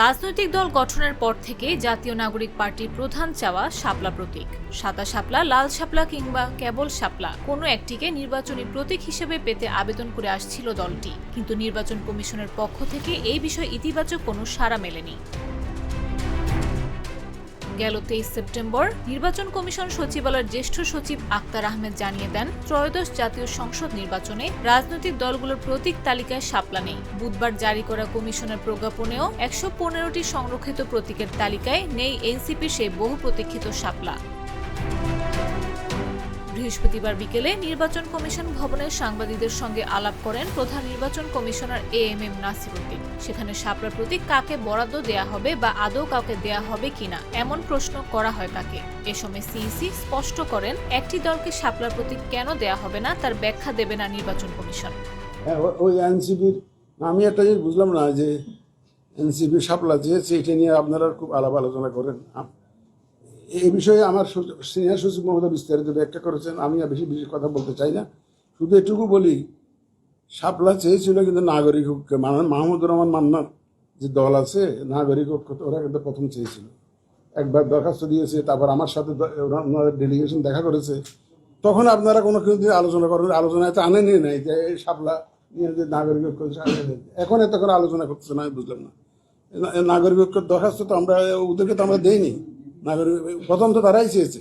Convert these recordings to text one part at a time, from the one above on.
রাজনৈতিক দল গঠনের পর থেকে জাতীয় নাগরিক পার্টির প্রধান চাওয়া শাপলা প্রতীক। সাদা শাপলা, লাল শাপলা কিংবা কেবল শাপলা কোনো একটিকে নির্বাচনী প্রতীক হিসেবে পেতে আবেদন করে আসছিল দলটি। কিন্তু নির্বাচন কমিশনের পক্ষ থেকে এই বিষয়ে ইতিবাচক কোনো সাড়া মেলেনি। গেল তেইশ সেপ্টেম্বর। নির্বাচন কমিশন সচিবালয়ের জ্যেষ্ঠ সচিব আক্তার আহমেদ জানিয়ে দেন, ত্রয়োদশ জাতীয় সংসদ নির্বাচনে রাজনৈতিক দলগুলোর প্রতীক তালিকায় সাপলা নেই। বুধবার জারি করা কমিশনের প্রজ্ঞাপনেও একশো পনেরোটি সংরক্ষিত প্রতীকের তালিকায় নেই এনসিপির সেই বহু প্রতীক্ষিত শাপলা। বৃহস্পতিবার বিকেলে নির্বাচন কমিশন ভবনে সাংবাদিকদের সঙ্গে আলাপ করেন প্রধান নির্বাচন commissioner A M M Nasiruddin. সেখানে শাপলা প্রতীক কাকে বরাদ্দ দেয়া হবে বা আদৌ কাউকে দেয়া হবে কিনা, এমন প্রশ্ন করা হয় তাকে এ সময় সিইসি স্পষ্ট করেন, একটি দলকে শাপলার প্রতীক কেন দেয়া হবে না, তার ব্যাখ্যা দেবে না নির্বাচন কমিশন। হ্যাঁ ওই এনসিপির আমি একটা জিনিস বুঝলাম না যে এনসিপি সাপলা চেয়েছে এটা নিয়ে আপনারা খুব আলাপ আলোচনা করেন। এই বিষয়ে আমার সিনিয়র সচিব মহোদয় বিস্তারিত ব্যাখ্যা করেছেন। আমি আর বেশি বেশি কথা বলতে চাই না। শুধু এটুকু বলি সাপলা চেয়েছিল কিন্তু নাগরিক ঐক্য মানে মাহমুদুর রহমান মান্নার যে দল আছে, নাগরিক ঐক্য, ওরা কিন্তু প্রথম চেয়েছিল। একবার দরখাস্ত দিয়েছে, তারপর আমার সাথে ওনাদের ডেলিগেশন দেখা করেছে। তখন আপনারা কোনো কিন্তু আলোচনা করেন, আলোচনায় তো আনেনি নাই যে এই সাপলা নিয়ে যে নাগরিক ঐক্য এখন এত করে আলোচনা করতেছে না, আমি বুঝলাম না। নাগরিক ঐক্যের দরখাস্ত তো আমরা, ওদেরকে তো আমরা দেইনি। নাগরিক প্রথম তো তারাই চেয়েছে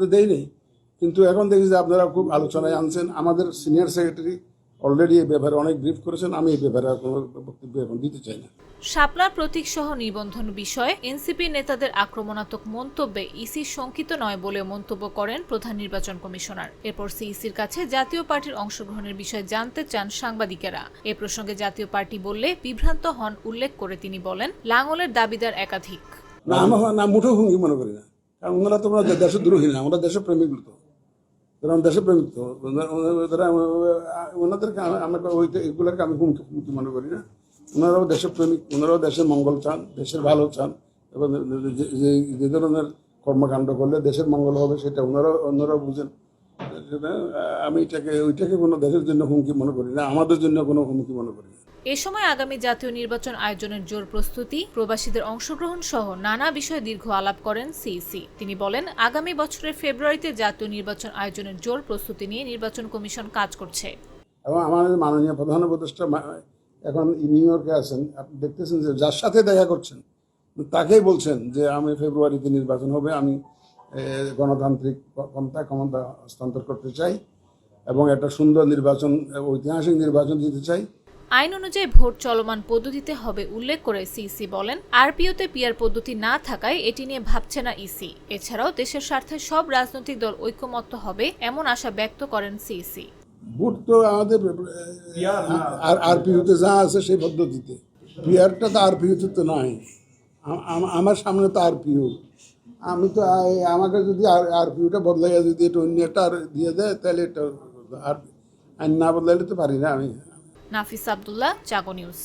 তো দেইনি কিন্তু এখন দেখি যে আপনারা খুব আলোচনায় আনছেন। আমাদের সিনিয়র সেক্রেটারি অলরেডি এই ব্যাপারে অনেক ব্রিফ করেছেন। আমি এই ব্যাপারে কোনো বক্তব্য এখন দিতে চাই না। শাপলার প্রতীক সহ নিবন্ধন বিষয়ে এনসিপি নেতাদের আক্রমণাত্মক মন্তব্যে ইসি শঙ্কিত নয় বলে মন্তব্য করেন প্রধান নির্বাচন কমিশনার। এরপর সিইসির কাছে জাতীয় পার্টির অংশগ্রহণের বিষয়ে জানতে চান সাংবাদিকেরা। এ প্রসঙ্গে জাতীয় পার্টি বললে বিভ্রান্ত হন উল্লেখ করে তিনি বলেন লাঙ্গলের দাবিদার একাধিক। না আমার না মুঠো হুমকি মনে করি না। কারণ ওনারা তোমরা দেশদ্রোহী না, ওনারা দেশপ্রেমিক তো। ওরা দেশপ্রেমিক তো। ওনারা- ওনারা- ওনাদেরকে আমি- আমাকে ওইটা এগুলোকে আমি হুমকি হুমকি মনে করি না। ওনারাও দেশপ্রেমিক, ওনারাও দেশের মঙ্গল চান, দেশের ভালো চান। এবং যে- ধরনের কর্মকাণ্ড করলে দেশের মঙ্গল হবে, সেটা ওনারাও ওনারাও বুঝেন। আমি এটাকে ওইটাকে কোনো দেশের জন্য হুমকি মনে করি না, আমাদের জন্য কোনো হুমকি মনে করি না। এ সময় আগামী জাতীয় নির্বাচন আয়োজনের জোর প্রস্তুতি, প্রবাসীদের অংশগ্রহণ সহ নানা বিষয়ে দীর্ঘ আলাপ করেন সিইসি। তিনি বলেন, আগামী বছরের ফেব্রুয়ারিতে জাতীয় নির্বাচন আয়োজনের জোর প্রস্তুতি নিয়ে নির্বাচন কমিশন কাজ করছে। এবং আমাদের মাননীয় প্রধান উপদেষ্টা এখন নিউ ইয়র্কে আছেন, আপনি দেখতেছেন যে যার সাথে দেখা করছেন, তাকেই বলছেন যে আমি ফেব্রুয়ারিতে নির্বাচন হবে, আমি গণতান্ত্রিক ক্ষমতা ক্ষমতা হস্তান্তর করতে চাই এবং একটা সুন্দর নির্বাচন, ঐতিহাসিক নির্বাচন দিতে চাই। আইন অনুযায়ী ভোট চলমান পদ্ধতিতে হবে উল্লেখ করে সিইসি বলেন আরপিওতে পিআর পদ্ধতি না থাকায় এটি নিয়ে ভাবছে না ইসি। এছাড়াও দেশের স্বার্থে সব রাজনৈতিক দল ঐক্যমত্য হবে এমন আশা ব্যক্ত করেন সিইসি। ভোট তো আমাদের আর আরপিইউতে যা আছে সেই পদ্ধতিতে। পিআরটা তো আরপিইউতে তো নাই। আমার সামনে তো আরপিইউ আমি তো আমাকে যদি আরপিইউটা বদলাইয়া যদি এটা অন্য একটা আর দিয়ে দেয় তাহলে এটা আর না বদলাইলে তো পারি না আমি। Nafis Abdullah Jago news.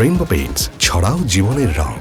Rainbow paints ছড়াও জীবনের রং।